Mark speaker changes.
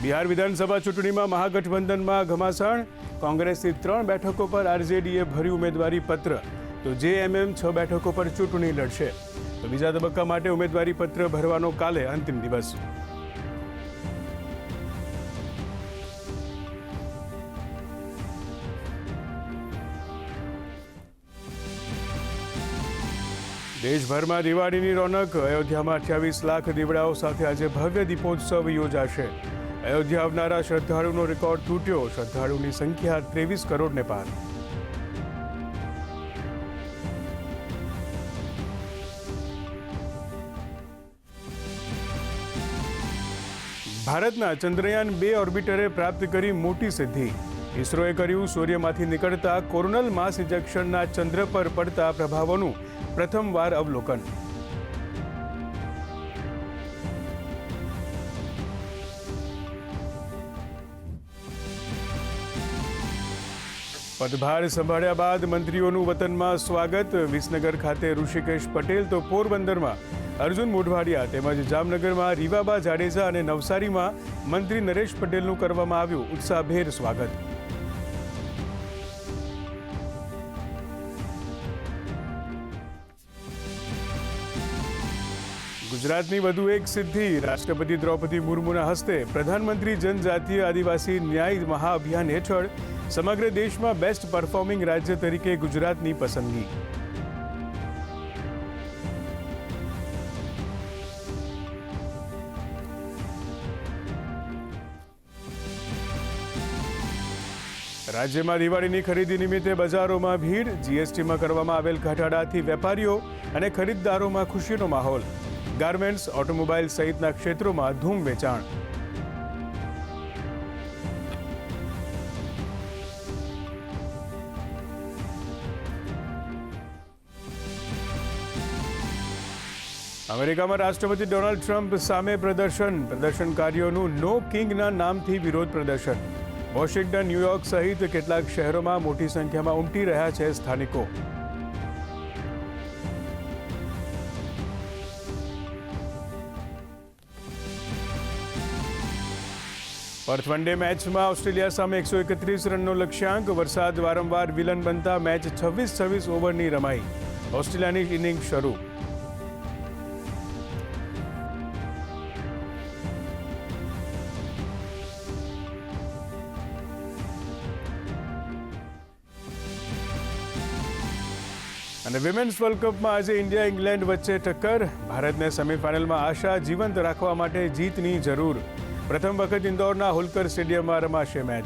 Speaker 1: બિહાર વિધાનસભા ચૂંટણીમાં મહાગઠબંધનમાં ઘમાસાણ, કોંગ્રેસથી ત્રણ બેઠકો પર આરજેડીએ ભર્યું ઉમેદવારી પત્ર. તો જેએમએમ છ બેઠકો પર ચૂંટણી લડશે. તો બીજા તબક્કા માટે ઉમેદવારી પત્ર ભરવાનો કાલે અંતિમ દિવસ. દેશભરમાં દિવાળીની રોનક. અયોધ્યામાં અઠ્યાવીસ લાખ દીવડાઓ સાથે આજે ભવ્ય દીપોત્સવ યોજાશે. અયોધ્યા આવનારા શ્રદ્ધાળુનો રેકોર્ડ તૂટ્યો. શ્રદ્ધાળુની સંખ્યા ત્રેવીસ કરોડને પાર. ભારતના ચંદ્રયાન બે ઓર્બિટરે પ્રાપ્ત કરી મોટી સિદ્ધિ. ઇસરોએ કર્યું સૂર્યમાંથી નીકળતા કોરોનલ માસ ઇજેક્શનના ચંદ્ર પર પડતા પ્રભાવોનું પ્રથમવાર અવલોકન. પદભાર સંભાળ્યા બાદ મંત્રીઓનું વતનમાં સ્વાગત. વિસનગર ખાતે ઋષિકેશ પટેલ તો પોરબંદરમાં. અર્જુન મોઢવાડિયા તેમજ જામનગરમાં રીવાબા જાડેજા અને નવસારીમાં મંત્રી નરેશ પટેલનું કરવામાં આવ્યું ઉત્સાહભેર સ્વાગત. ગુજરાતની વધુ એક સિદ્ધિ, રાષ્ટ્રપતિ દ્રૌપદી મુર્મુના હસ્તે પ્રધાનમંત્રી જનજાતીય આદિવાસી ન્યાય મહાઅભિયાન હેઠળ સમગ્ર દેશમાં બેસ્ટ પરફોર્મિંગ રાજ્ય તરીકે ગુજરાતની પસંદગી. રાજ્યમાં દિવાળીની ખરીદી નિમિત્તે બજારોમાં ભીડ જીએસટીમાં કરવામાં આવેલ ઘટાડાથી વેપારીઓ અને ખરીદદારોમાં ખુશીનો માહોલ. ગાર્મેન્ટ્સ ઓટોમોબાઈલ સહિતના ક્ષેત્રોમાં ધૂમ વેચાણ. અમેરિકામાં રાષ્ટ્રપતિ ડોનાલ્ડ ટ્રમ્પ સામે પ્રદર્શન. પ્રદર્શનકારીઓનું નો કિંગના નામથી વિરોધ પ્રદર્શન. વોશિંગ્ટન, ન્યૂયોર્ક સહિત કેટલાક શહેરોમાં મોટી સંખ્યામાં ઉમટી રહ્યા છે સ્થાનિકો. પર્થ વનડે મેચમાં ઓસ્ટ્રેલિયા સામે એકસો એકત્રીસ રનનો લક્ષ્યાંક, વરસાદ વારંવાર વિલન બનતા મેચ છવ્વીસ છવ્વીસ ઓવરની રમાઈ. ઓસ્ટ્રેલિયાની ઇનિંગ શરૂ. અને વિમેન્સ વર્લ્ડ કપમાં આજે ઇન્ડિયા ઇંગ્લેન્ડ વચ્ચે ટક્કર. ભારતને સેમીફાઇનલમાં આશા જીવંત રાખવા માટે જીતની જરૂર. પ્રથમ વખત ઇન્દોરના હોલકર સ્ટેડિયમમાં રમાશે મેચ